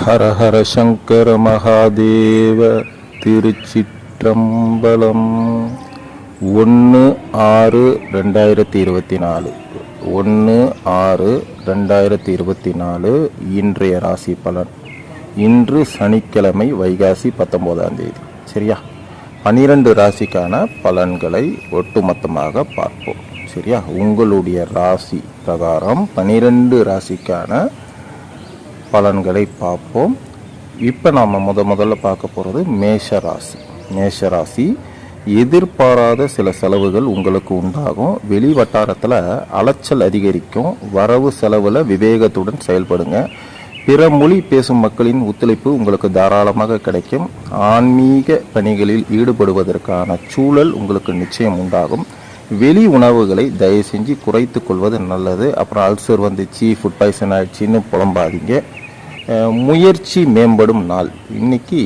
ஹர ஹர சங்கர மகாதேவ திருச்சிற்றம்பலம். ஒன்று ஆறு ரெண்டாயிரத்தி இருபத்தி நாலு. ஒன்று ஆறு ரெண்டாயிரத்தி இருபத்தி நாலு இன்றைய ராசி பலன். இன்று சனிக்கிழமை வைகாசி பத்தொம்போதாம் தேதி. சரியா? பனிரெண்டு ராசிக்கான பலன்களை ஒட்டுமொத்தமாக பார்ப்போம். சரியா? உங்களுடைய ராசி பிரகாரம் பனிரெண்டு ராசிக்கான பலன்களை பார்ப்போம். இப்போ நாம் முத முதல்ல பார்க்க போகிறது மேஷ ராசி மேஷ ராசி எதிர்பாராத சில செலவுகள் உங்களுக்கு உண்டாகும். வெளி வட்டாரத்தில் அலைச்சல் அதிகரிக்கும். வரவு செலவில் விவேகத்துடன் செயல்படுங்க. பிற மொழி பேசும் மக்களின் ஒத்துழைப்பு உங்களுக்கு தாராளமாக கிடைக்கும். ஆன்மீக பணிகளில் ஈடுபடுவதற்கான சூழல் உங்களுக்கு நிச்சயம் உண்டாகும். வெளி உணவுகளை தயவு செஞ்சு குறைத்து கொள்வது நல்லது. அப்புறம் அல்சர் வந்துச்சு ஃபுட் பாய்சன் ஆயிடுச்சின்னு புலம்பாதீங்க. முயற்சி மேம்படும் நாள். இன்னைக்கு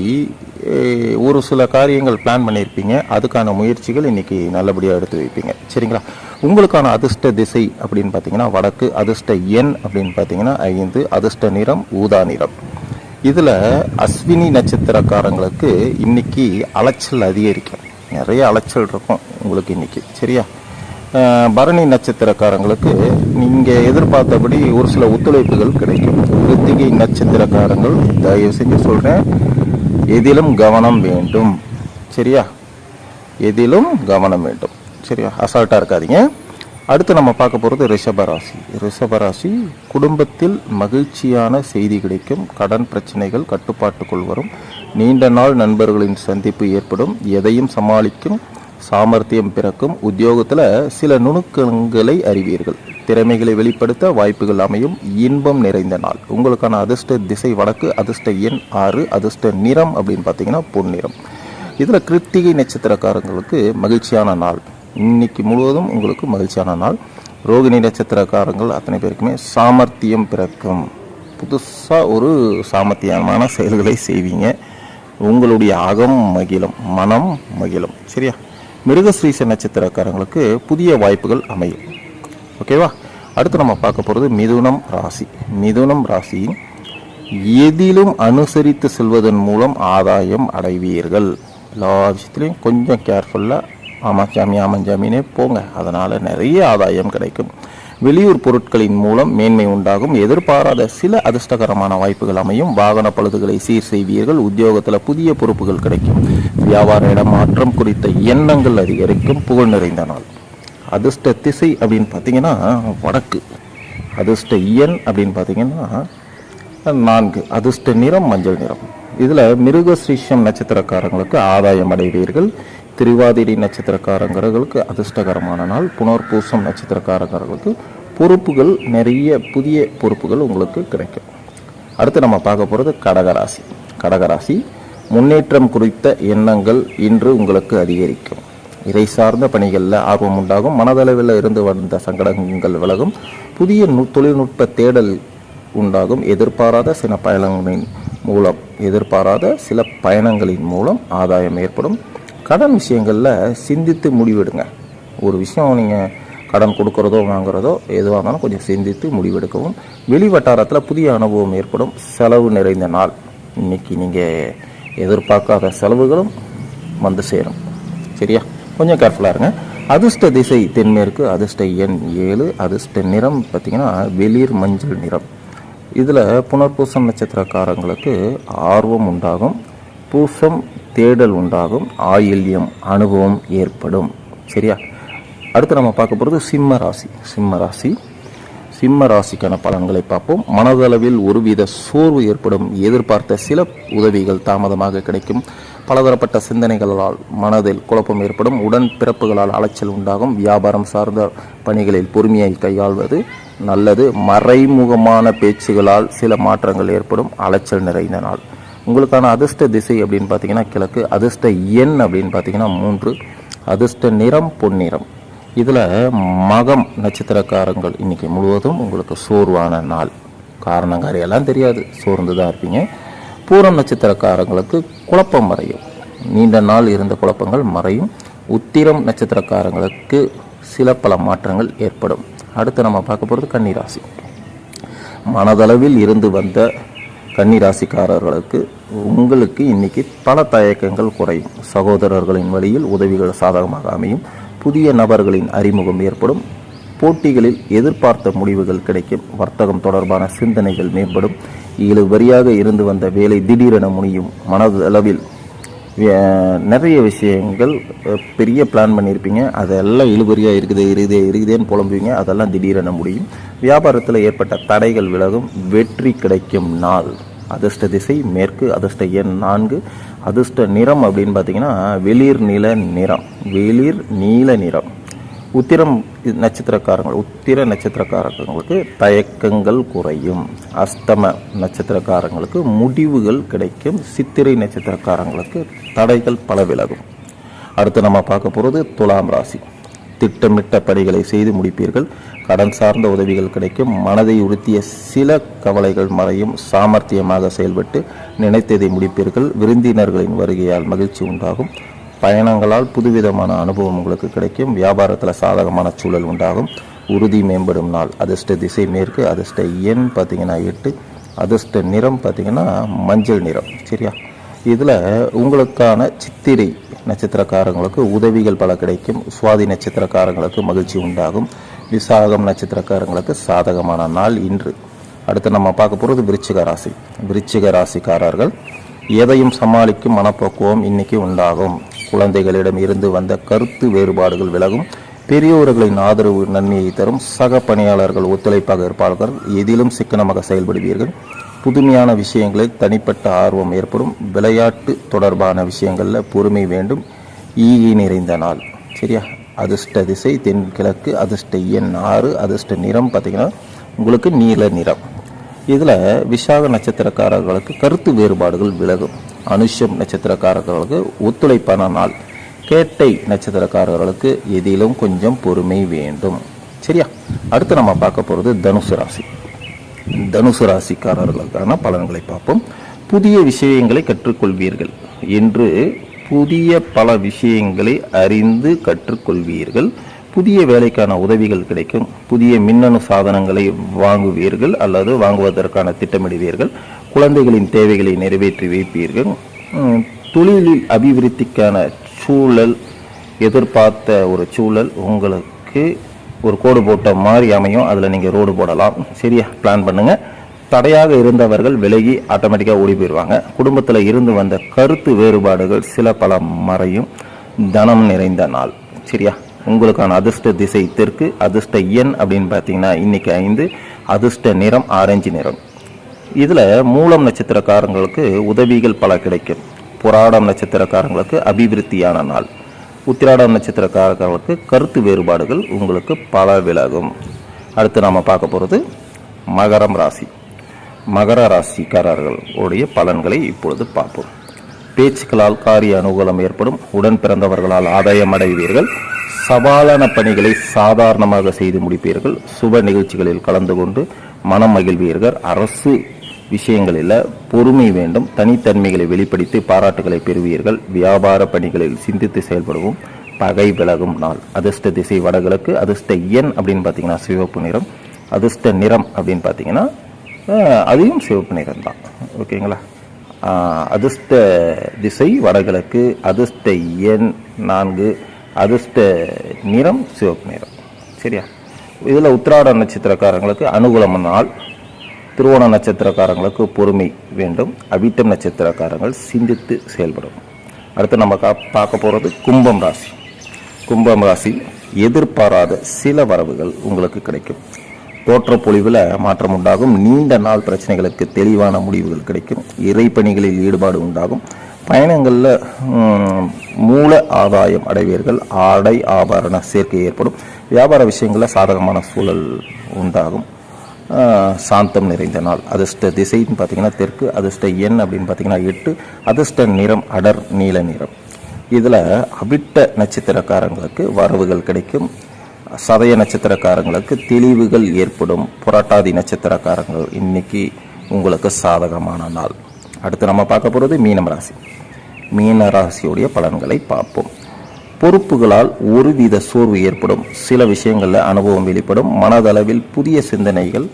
ஒரு சில காரியங்கள் பிளான் பண்ணியிருப்பீங்க. அதுக்கான முயற்சிகள் இன்னைக்கு நல்லபடியாக எடுத்து வைப்பீங்க. சரிங்களா? உங்களுக்கான அதிர்ஷ்ட திசை அப்படின்னு பார்த்தீங்கன்னா வடக்கு அதிர்ஷ்ட எண் அப்படின்னு பார்த்தீங்கன்னா ஐந்து அதிர்ஷ்ட நிறம் ஊதா நிறம். இதில் அஸ்வினி நட்சத்திரக்காரங்களுக்கு இன்னைக்கு அலைச்சல் அதிகரிக்கும். நிறைய அலைச்சல் இருக்கும் உங்களுக்கு இன்னைக்கு. சரியா? பரணி நட்சத்திரக்காரங்களுக்கு நீங்கள் எதிர்பார்த்தபடி ஒரு சில ஒத்துழைப்புகள் கிடைக்கும். கிருத்திகை நட்சத்திரக்காரங்கள் தயவு செஞ்சு சொல்கிறேன் எதிலும் கவனம் வேண்டும். சரியா? எதிலும் கவனம் வேண்டும். சரியா? அசால்ட்டாக இருக்காதீங்க. அடுத்து நம்ம பார்க்க போகிறது ரிஷபராசி ரிஷபராசி குடும்பத்தில் மகிழ்ச்சியான செய்தி கிடைக்கும். கடன் பிரச்சனைகள் கட்டுப்பாட்டுக்குள் வரும். நீண்ட நாள் நண்பர்களின் சந்திப்பு ஏற்படும். எதையும் சமாளிக்கும். சாமர்த்தியம் பிறக்கும் உத்தியோகத்தில் சில நுணுக்கங்களை அறிவீர்கள். திறமைகளை வெளிப்படுத்த வாய்ப்புகள் அமையும். இன்பம் நிறைந்த நாள். உங்களுக்கான அதிர்ஷ்ட திசை வடக்கு அதிர்ஷ்ட எண் ஆறு அதிர்ஷ்ட நிறம் அப்படின்னு பார்த்தீங்கன்னா பொன்னிறம் இதில் கிருத்திகை நட்சத்திரக்காரங்களுக்கு மகிழ்ச்சியான நாள். இன்னைக்கு முழுவதும் உங்களுக்கு மகிழ்ச்சியான நாள். ரோகிணி நட்சத்திரக்காரங்கள் அத்தனை பேருக்குமே சாமர்த்தியம் பிறக்கும். புதுசாக ஒரு சாமர்த்தியமான செயல்களை செய்வீங்க. உங்களுடைய அகம் மகிழும் மனம் மகிழும். சரியா? மிருகஸ்ரீச நட்சத்திரக்காரங்களுக்கு புதிய வாய்ப்புகள் அமையும். ஓகேவா அடுத்து நம்ம பார்க்க போகிறது மிதுனம் ராசி. மிதுனம் ராசியின் எதிலும் அனுசரித்து செல்வதன் மூலம் ஆதாயம் அடைவீர்கள். எல்லா விஷயத்துலையும் கொஞ்சம் கேர்ஃபுல்லாக ஆமாம் சாமி ஆமாம் சாமினே போங்க. அதனால் நிறைய ஆதாயம் கிடைக்கும். வெளியூர் பொருட்களின் மூலம் மேன்மை உண்டாகும். எதிர்பாராத சில அதிர்ஷ்டகரமான வாய்ப்புகள் அமையும். வாகன பழுதுகளை சீர் செய்வீர்கள். உத்தியோகத்தில் புதிய பொறுப்புகள் கிடைக்கும். வியாபார இடமாற்றம் குறித்த எண்ணங்கள் அதிகரிக்கும். புகழ் நிறைந்த நாள். அதிர்ஷ்ட திசை அப்படின்னு பார்த்தீங்கன்னா வடக்கு. அதிர்ஷ்ட இயன் அப்படின்னு பார்த்தீங்கன்னா நான்கு. அதிர்ஷ்ட நிறம் மஞ்சள் நிறம். இதில் மிருகஸ்ரீஷம் நட்சத்திரக்காரங்களுக்கு ஆதாயம் அடைவீர்கள். திரிவாதிரி நட்சத்திரக்காரங்கிறவர்களுக்கு அதிர்ஷ்டகரமான நாள். புனர்பூசம் நட்சத்திரக்காரங்கிறவர்களுக்கு பொறுப்புகள் நிறைய புதிய பொறுப்புகள் உங்களுக்கு கிடைக்கும். அடுத்து நம்ம பார்க்க போகிறது கடகராசி. கடகராசி முன்னேற்றம் குறித்த எண்ணங்கள் இன்று உங்களுக்கு அதிகரிக்கும். இறை சார்ந்த பணிகளில் ஆர்வம் உண்டாகும். மனதளவில் இருந்து வந்த சங்கடங்கள் விலகும். புதிய நு- தொழில்நுட்ப தேடல் உண்டாகும். எதிர்பாராத சில பயணங்களின் மூலம் எதிர்பாராத சில பயணங்களின் மூலம் ஆதாயம் ஏற்படும். கடன் விஷயங்களில் சிந்தித்து முடிவெடுங்க. ஒரு விஷயம் நீங்கள் கடன் கொடுக்கறதோ வாங்குறதோ எதுவாக இருந்தாலும் கொஞ்சம் சிந்தித்து முடிவெடுக்கவும். வெளி வட்டாரத்தில் புதிய அனுபவம் ஏற்படும். செலவு நிறைந்த நாள். இன்னைக்கு நீங்கள் எதிர்பார்க்காத செலவுகளும் வந்து சேரும். சரியா? கொஞ்சம் கேர்ஃபுல்லாக இருங்க. அதிர்ஷ்ட திசை தென்மேற்கு அதிர்ஷ்ட எண் ஏழு அதிர்ஷ்ட நிறம் பார்த்திங்கன்னா வெளிர் மஞ்சள் நிறம். இதில் புனர்பூசம் நட்சத்திரக்காரங்களுக்கு ஆர்வம் உண்டாகும். பூசம் தேடல் உண்டாகும் ஆயில்யம் அனுபவம் ஏற்படும். சரியா? அடுத்து நம்ம பார்க்க போகிறது சிம்ம ராசி. சிம்ம ராசி. சிம்ம ராசிக்கான பலன்களை பார்ப்போம். மனதளவில் ஒருவித சோர்வு ஏற்படும். எதிர்பார்த்த சில உதவிகள் தாமதமாக கிடைக்கும். பலதரப்பட்ட சிந்தனைகளால் மனதில் குழப்பம் ஏற்படும். உடன் பிறப்புகளால் அலைச்சல் உண்டாகும். வியாபாரம் சார்ந்த பணிகளில் பொறுமையை கையாள்வது நல்லது. மறைமுகமான பேச்சுகளால் சில மாற்றங்கள் ஏற்படும். அலைச்சல் நிறைந்த நாள். உங்களுக்கான அதிர்ஷ்ட திசை அப்படின்னு பார்த்தீங்கன்னா கிழக்கு அதிர்ஷ்ட எண் அப்படின்னு பார்த்தீங்கன்னா மூன்று அதிர்ஷ்ட நிறம் பொன்னிறம். இதில் மகம் நட்சத்திரக்காரங்கள் இன்றைக்கி முழுவதும் உங்களுக்கு சோர்வான நாள். காரணங்காரியெல்லாம் தெரியாது சோர்ந்து தான் இருப்பீங்க. பூரம் நட்சத்திரக்காரங்களுக்கு குழப்பம் மறையும். நீண்ட நாள் இருந்த குழப்பங்கள் மறையும். உத்திரம் நட்சத்திரக்காரங்களுக்கு சில பல மாற்றங்கள் ஏற்படும். அடுத்து நம்ம பார்க்க போகிறது கன்னிராசி. மனதளவில் இருந்து வந்த கன்னி ராசிக்காரர்களுக்கு உங்களுக்கு இன்னைக்கு பல தயக்கங்கள் குறையும். சகோதரர்களின் வழியில் உதவிகள் சாதகமாக அமையும். புதிய நபர்களின் அறிமுகம் ஏற்படும். போட்டிகளில் எதிர்பார்த்த முடிவுகள் கிடைக்கும். வர்த்தகம் தொடர்பான சிந்தனைகள் மேம்படும். இழுபறியாக இருந்து வந்த வேலை திடீரென முடியும் மனதளவில் நிறைய விஷயங்கள் பெரிய பிளான் பண்ணியிருப்பீங்க. அதெல்லாம் இழுபறியாக இருக்குது இருக்குதே இருக்குதேன்னு புலம்புவீங்க. அதெல்லாம் திடீரென முடியும். வியாபாரத்தில் ஏற்பட்ட தடைகள் விலகும். வெற்றி கிடைக்கும் நாள். அதிர்ஷ்ட திசை மேற்கு அதிர்ஷ்ட எண் நான்கு. அதிர்ஷ்ட நிறம் அப்படின்னு பார்த்தீங்கன்னா வெளிர் நில நிறம். வெளிர் நீல நிறம். உத்திரம் நட்சத்திரக்காரங்கள் உத்திர நட்சத்திரக்காரங்களுக்கு தயக்கங்கள் குறையும். அஸ்தம நட்சத்திரக்காரங்களுக்கு முடிவுகள் கிடைக்கும். சித்திரை நட்சத்திரக்காரங்களுக்கு தடைகள் பல விலகும் அடுத்து நம்ம பார்க்க போகிறது துலாம் ராசி. திட்டமிட்ட பணிகளை செய்து முடிப்பீர்கள். கடன் சார்ந்த உதவிகள் கிடைக்கும். மனதை உறுத்திய சில கவலைகள் மறையும். சாமர்த்தியமாக செயல்பட்டு நினைத்ததை முடிப்பீர்கள். விருந்தினர்களின் வருகையால் மகிழ்ச்சி உண்டாகும். பயணங்களால் புதுவிதமான அனுபவம் உங்களுக்கு கிடைக்கும். வியாபாரத்தில் சாதகமான சூழல் உண்டாகும். உறுதி மேம்படும் நாள். அதிர்ஷ்ட திசை மேற்கு அதிர்ஷ்ட எண் பார்த்தீங்கன்னா எட்டு அதிர்ஷ்ட நிறம் பார்த்தீங்கன்னா மஞ்சள் நிறம். சரியா? இதில் உங்களுக்கான சித்திரை நட்சத்திரக்காரங்களுக்கு உதவிகள் பல கிடைக்கும். சுவாதி நட்சத்திரக்காரங்களுக்கு மகிழ்ச்சி உண்டாகும். விசாகம் நட்சத்திரக்காரங்களுக்கு சாதகமான நாள் இன்று. அடுத்து நம்ம பார்க்க போகிறது விருச்சிக ராசி. விருச்சிக ராசிக்காரர்கள் எதையும் சமாளிக்கும் மனப்பக்குவம் இன்னைக்கு உண்டாகும். குழந்தைகளிடம் இருந்து வந்த கருத்து வேறுபாடுகள் விலகும். பெரியோர்களின் ஆதரவு நன்மையை தரும். சக பணியாளர்கள் ஒத்துழைப்பாக இருப்பார்கள். எதிலும் சிக்கனமாக செயல்படுவீர்கள். புதுமையான விஷயங்களில் தனிப்பட்ட ஆர்வம் ஏற்படும். விளையாட்டு தொடர்பான விஷயங்களில் பொறுமை வேண்டும். ஈகை நிறைந்த நாள். சரியா? அதிர்ஷ்ட திசை தென்கிழக்கு அதிர்ஷ்ட எண் ஆறு அதிர்ஷ்ட நிறம் பார்த்திங்கன்னா உங்களுக்கு நீல நிறம். இதில் விசாக நட்சத்திரக்காரர்களுக்கு கருத்து வேறுபாடுகள் விலகும். அனுஷம் நட்சத்திரக்காரர்களுக்கு ஒத்துழைப்பான நாள். கேட்டை நட்சத்திரக்காரர்களுக்கு எதிலும் கொஞ்சம் பொறுமை வேண்டும். சரியா? அடுத்து நம்ம பார்க்க போகிறது தனுசு ராசி. தனுசு ராசிக்காரர்களுக்கான பலன்களை பார்ப்போம். புதிய விஷயங்களை கற்றுக்கொள்வீர்கள் என்று புதிய பல விஷயங்களை அறிந்து கற்றுக்கொள்வீர்கள். புதிய வேலைக்கான உதவிகள் கிடைக்கும். புதிய மின்னணு சாதனங்களை வாங்குவீர்கள் அல்லது வாங்குவதற்கான திட்டமிடுவீர்கள். குழந்தைகளின் தேவைகளை நிறைவேற்றி வைப்பீர்கள். தொழிலில் அபிவிருத்திக்கான சூழல் எதிர்பார்த்த ஒரு சூழல் உங்களுக்கு ஒரு கோடு போட்ட மாதிரி அமையும். அதில் நீங்கள் ரோடு போடலாம். சரியா? பிளான் பண்ணுங்கள் தடையாக இருந்தவர்கள் விலகி ஆட்டோமேட்டிக்காக ஓடி போயிடுவாங்க குடும்பத்தில் இருந்து வந்த கருத்து வேறுபாடுகள் சில பல மறையும். தனம் நிறைந்த நாள். சரியா? உங்களுக்கான அதிர்ஷ்ட திசை தெற்கு அதிர்ஷ்ட எண் அப்படின்னு பார்த்தீங்கன்னா இன்னைக்கு ஐந்து அதிர்ஷ்ட நிறம் ஆரஞ்சு நிறம். இதில் மூலம் நட்சத்திரக்காரங்களுக்கு உதவிகள் பல கிடைக்கும். புராடம் நட்சத்திரக்காரங்களுக்கு அபிவிருத்தியான நாள். உத்திராடம் நட்சத்திரக்காரர்களுக்கு கருத்து வேறுபாடுகள் உங்களுக்கு பல விலகும். அடுத்து நாம் பார்க்க போகிறது மகரம் ராசி. மகர ராசிக்காரர்களுடைய பலன்களை இப்பொழுது பார்ப்போம். பேச்சுக்களால் காரிய அனுகூலம் ஏற்படும். உடன் பிறந்தவர்களால் ஆதாயம் அடைவீர்கள். சவாலான பணிகளை சாதாரணமாக செய்து முடிப்பீர்கள். சுப நிகழ்ச்சிகளில் கலந்து கொண்டு மனம் மகிழ்வீர்கள். அரசு விஷயங்களில் பொறுமை வேண்டும் தனித்தன்மைகளை வெளிப்படுத்தி பாராட்டுகளை பெறுவீர்கள். வியாபார பணிகளில் சிந்தித்து செயல்படுவோம். பகை விலகும் நாள். அதிர்ஷ்ட திசை வடகிழக்கு அதிர்ஷ்ட எண் அப்படின்னு பார்த்தீங்கன்னா சிவப்பு நிறம் அதிர்ஷ்ட நிறம் அப்படின்னு பார்த்தீங்கன்னா அதையும் சிவப்பு நிறம் தான். ஓகேங்களா? அதிர்ஷ்ட திசை வடகிழக்கு அதிர்ஷ்ட எண் நான்கு அதிர்ஷ்ட நிறம் சிவப்பு நிறம். சரியா? இதில் உத்திராட நட்சத்திரக்காரங்களுக்கு அனுகூலமான நாள். திருவோண நட்சத்திரக்காரங்களுக்கு பொறுமை வேண்டும். அவிட்டம் நட்சத்திரக்காரங்கள் சிந்தித்து செயல்படும். அடுத்து நம்ம கா பார்க்க போகிறது கும்பம் ராசி. கும்பம் ராசி எதிர்பாராத சில வரவுகள் உங்களுக்கு கிடைக்கும். தோற்றப்பொழிவில் மாற்றம் உண்டாகும். நீண்ட நாள் பிரச்சனைகளுக்கு தெளிவான முடிவுகள் கிடைக்கும். இறைப்பணிகளில் ஈடுபாடு உண்டாகும். பயணங்களில் மூல ஆதாயம் அடைவீர்கள். ஆடை ஆபரண சேர்க்கை ஏற்படும். வியாபார விஷயங்களில் சாதகமான சூழல் உண்டாகும். சாந்தம் நிறைந்த நாள். அதிர்ஷ்ட திசைன்னு பார்த்தீங்கன்னா தெற்கு அதிர்ஷ்ட எண் அப்படின்னு பார்த்தீங்கன்னா எட்டு அதிர்ஷ்ட நிறம் அடர் நீல நிறம். இதில் அவிட்ட நட்சத்திரக்காரங்களுக்கு வரவுகள் கிடைக்கும். சதய நட்சத்திரக்காரங்களுக்கு தெளிவுகள் ஏற்படும். புரட்டாதி நட்சத்திரக்காரங்கள் இன்னைக்கு உங்களுக்கு சாதகமான நாள். அடுத்து நம்ம பார்க்க போகிறது மீனம் ராசி மீன ராசியுடைய பலன்களை பார்ப்போம். பொறுப்புகளால் ஒருவித சோர்வு ஏற்படும். சில விஷயங்களில் அனுபவம் வெளிப்படும். மனதளவில் புதிய சிந்தனைகள்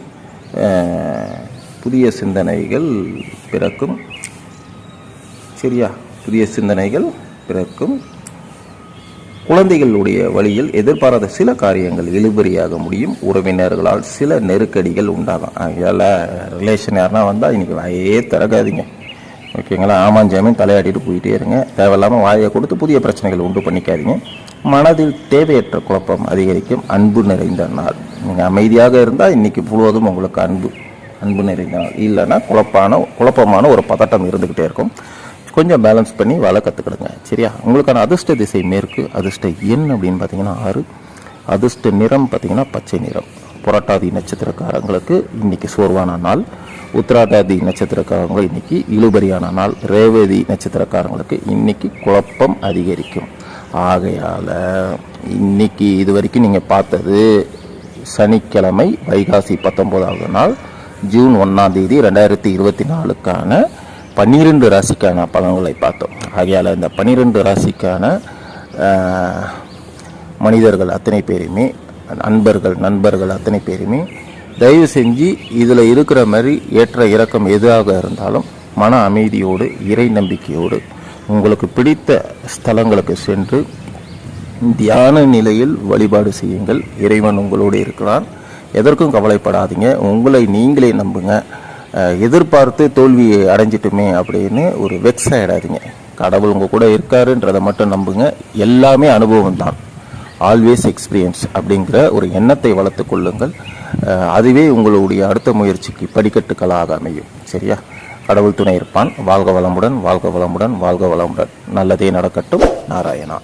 புதிய சிந்தனைகள் பிறக்கும். சரியா? புதிய சிந்தனைகள் பிறக்கும். குழந்தைகளுடைய வழியில் எதிர்பாராத சில காரியங்கள் இழுபறியாக முடியும். உறவினர்களால் சில நெருக்கடிகள் உண்டாகும். அதனால் ரிலேஷன் யாருன்னா வந்தால் இன்றைக்கி வாயே திறக்காதீங்க. ஓகேங்களா? ஆமாம் ஜாமீன் தலையாட்டிட்டு போயிட்டே இருங்க. தேவையில்லாமல் வாயை கொடுத்து புதிய பிரச்சனைகள் உண்டு பண்ணிக்காதீங்க. மனதில் தேவையற்ற குழப்பம் அதிகரிக்கும். அன்பு நிறைந்த நாள். நீங்கள் அமைதியாக இருந்தால் இன்றைக்கி முழுவதும் உங்களுக்கு அன்பு அன்பு நிறைந்த நாள். இல்லைன்னா குழப்பான குழப்பமான ஒரு பதட்டம் இருந்துக்கிட்டே இருக்கும். கொஞ்சம் பேலன்ஸ் பண்ணி வேலை கற்றுக்கிடுங்க சரியா? உங்களுக்கான அதிர்ஷ்ட திசை மேற்கு அதிர்ஷ்ட எண் அப்படின்னு பார்த்தீங்கன்னா ஆறு. அதிர்ஷ்ட நிறம் பார்த்தீங்கன்னா பச்சை நிறம். புரட்டாதி நட்சத்திரக்காரங்களுக்கு இன்னைக்கு சோர்வான நாள். உத்திராட்டாதி நட்சத்திரக்காரங்களுக்கு இன்னைக்கு இழுபறியான நாள். ரேவதி நட்சத்திரக்காரங்களுக்கு இன்னைக்கு குழப்பம் அதிகரிக்கும். ஆகையால் இன்னைக்கு இது வரைக்கும் நீங்கள் பார்த்தது சனிக்கிழமை வைகாசி பத்தொம்போதாவது நாள் ஜூன் ஒன்றாம் தேதி ரெண்டாயிரத்தி இருபத்தி நாலுக்கான பன்னிரெண்டு ராசிக்கான பலன்களை பார்த்தோம். ஆகையால் இந்த பன்னிரெண்டு ராசிக்கான மனிதர்கள் அத்தனை பேருமே நண்பர்கள் நண்பர்கள் அத்தனை பேருமே தயவு செஞ்சு இதில் இருக்கிற மாதிரி ஏற்ற இறக்கம் எதுவாக இருந்தாலும் மன அமைதியோடு இறை நம்பிக்கையோடு உங்களுக்கு பிடித்த ஸ்தலங்களுக்கு சென்று தியான நிலையில் வழிபாடு செய்யுங்கள். இறைவன் உங்களோடு இருக்கிறான். எதற்கும் கவலைப்படாதீங்க. உங்களை நீங்களே நம்புங்க. எதிர்பார்த்து தோல்வியை அடைஞ்சிட்டுமே அப்படின்னு ஒரு வெக்ஸ் ஆகிடாதீங்க கடவுள் உங்கள் கூட இருக்காருன்றதை மட்டும் நம்புங்க. எல்லாமே அனுபவம் தான் ஆல்வேஸ் எக்ஸ்பீரியன்ஸ் அப்படிங்கிற ஒரு எண்ணத்தை வளர்த்து கொள்ளுங்கள். அதுவே உங்களுடைய அடுத்த முயற்சிக்கு படிக்கட்டுகளாக அமையும். சரியா? கடவுள் துணை இருப்பான். வாழ்க வளமுடன் வாழ்க வளமுடன் வாழ்க வளமுடன். நல்லதே நடக்கட்டும். நாராயணா.